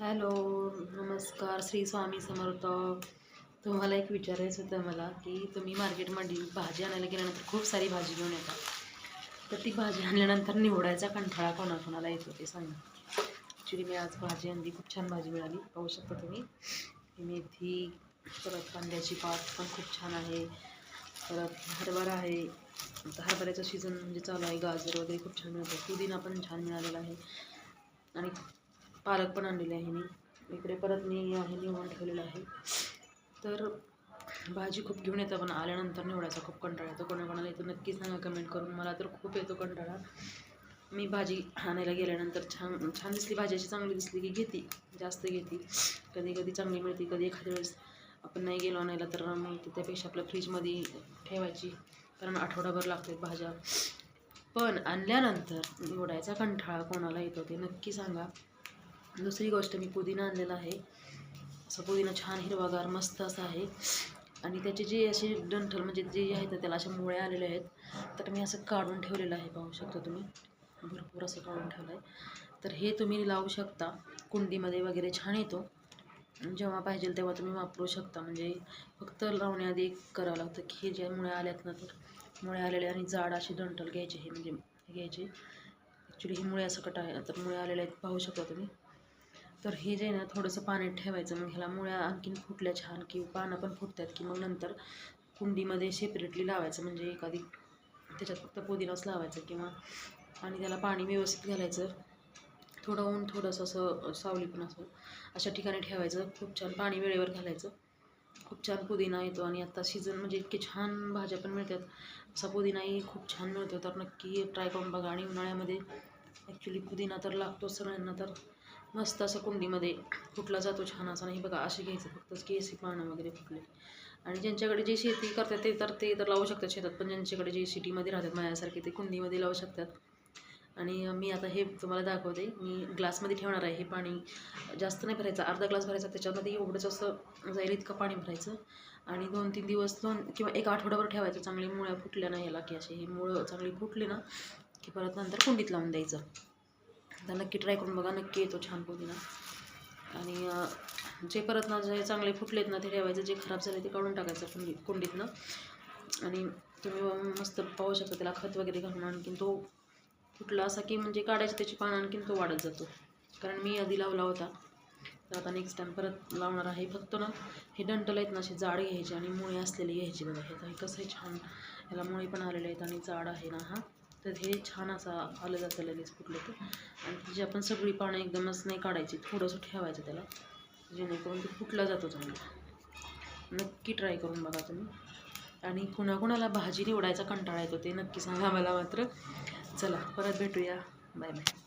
Hello नमस्कार श्री स्वामी समर्थ. तुम्हाला एक विचारायचं होतं मला की तुम्ही मार्केटमध्ये भाजी आणायला गेल्यानंतर खूप सारी भाजी घेऊन येतात तर ती भाजी आणल्यानंतर निवडायचा कंठाळा कोणाकोणाला येतो ते सांगा. ॲक्च्युली मी आज भाजी आणली खूप छान भाजी मिळाली. पाहू शकता तुम्ही. मेथी परत कांद्याची पात पण खूप छान आहे. परत हरभरा आहे. आता हरभऱ्याचं सीझन म्हणजे चालू आहे. गाजर वगैरे खूप छान मिळतं पुदिना पण छान मिळालेला आहे. आणि पालक पण आणलेली आहे मी इकडे परत मी आहे निवडून ठेवलेलं आहे. तर भाजी खूप घेऊन येतं पण आल्यानंतर निवडायचा खूप कंटाळा येतो. कोणाकोणाला येतो नक्कीच सांगा कमेंट करून मला तर खूप येतो कंटाळा. मी भाजी आणायला गेल्यानंतर छान छान दिसली. भाजी अशी चांगली दिसली की घेते जास्त घेते. कधी कधी चांगली मिळते कधी एखाद्या वेळेस आपण नाही गेलो आणायला तर मग त्यापेक्षा आपल्या फ्रीजमध्ये ठेवायची. कारण आठवडाभर लागतात भाज्या. पण आणल्यानंतर निवडायचा कंठाळा कोणाला येतो ते नक्की सांगा. दुसरी गोष्ट मी पुदिना आणलेला आहे. असं पुदिना छान हिरवागार मस्त असा आहे. आणि त्याचे जे असे डंठल म्हणजे जे आहेत त्याला अशा मुळ्या आलेल्या आहेत. तर मी असं काढून ठेवलेलं आहे पाहू शकता तुम्ही. भरपूर असं काढून ठेवलं आहे तर हे तुम्ही लावू शकता. कुंडीमध्ये वगैरे छान येतो. जेव्हा पाहिजे तेव्हा तुम्ही वापरू शकता. म्हणजे फक्त लावण्याआधी एक करावं लागतं की हे ज्या मुळ्या आल्यात ना तर मुळे आलेले आणि जाड असे डंठल घ्यायचे हे म्हणजे घ्यायचे. ॲक्च्युली ही मुळे असं कट आहे. तर मुळे आलेले आहेत पाहू शकता तुम्ही. तर हे जे आहे ना थोडंसं पाण्यात ठेवायचं. मग ह्याला मुळ्या आणखीन फुटल्या छान की पानं पण फुटतात की मग नंतर कुंडीमध्ये सेपरेटली लावायचं. म्हणजे एखादी त्याच्यात फक्त पुदिनाच लावायचं किंवा आणि त्याला पाणी व्यवस्थित घालायचं. थोडं ऊन थोडंसं असं सावली पण असं अशा ठिकाणी ठेवायचं. खूप छान पाणी वेळेवर घालायचं. खूप छान पुदिना येतो आणि आता सीझन म्हणजे इतके छान भाज्या पण मिळतात. असा पुदिनाही खूप छान मिळतो. तर नक्की ट्राय करून बघा. आणि उन्हाळ्यामध्ये ॲक्च्युली पुदिना तर लागतो सगळ्यांना. तर मस्त असं कुंडीमध्ये फुटला जातो छान असा. नाही बघा असे घ्यायचं फक्त केसी पानं वगैरे फुटले आणि ज्यांच्याकडे जे शेती करतात ते तर ते तर लावू शकतात शेतात पण ज्यांच्याकडे जे सिटीमध्ये राहतात माझ्यासारखे ते कुंडीमध्ये लावू शकतात. आणि मी आता हे तुम्हाला दाखवते. मी ग्लासमध्ये ठेवणार आहे हे पाणी. जास्त नाही भरायचं अर्धा ग्लास भरायचा. त्याच्यामध्ये एवढंच असं जाईल इतकं पाणी भरायचं. आणि दोन तीन दिवस दोन किंवा एक आठवड्याभर ठेवायचं. चांगली मुळ्या फुटल्या ना याला की असे. हे मुळं चांगली फुटली ना की परत नंतर कुंडीत लावून द्यायचं. तर नक्की ट्राय करून बघा नक्की येतो छान पुदिना आणि जे परत ना जे चांगले फुटलेत ना ते ठेवायचं जे खराब झाले ते काढून टाकायचं कुंडी कुंडीतनं. आणि तुम्ही मस्त पाहू शकता त्याला खत वगैरे घालून आणखीन तो फुटला असा की म्हणजे काढायची त्याची पानं आणखीन तो वाढत जातो. कारण मी आधी लावला होता. तर आता नेक्स्ट टाईम परत लावणार आहे. फक्त ना हे डंटल आहेत ना असे जाड घ्यायचे आणि मुळे असलेले घ्यायचे बघा. हे हे कसं आहे छान. ह्याला मुळे पण आलेले आहेत आणि जाड आहे ना हा. तर हे छान असा आलं जातं लगेच फुटलं तर आणि त्याची आपण सगळी पानं एकदमच नाही काढायची थोडंसं ठेवायचं त्याला जेणेकरून ते फुटला जातो चांगला. नक्की ट्राय करून बघा तुम्ही. आणि कुणाकुणाला भाजी निवडायचा कंटाळा येतो ते नक्की सांगा मला मात्र. चला परत भेटूया. Bye bye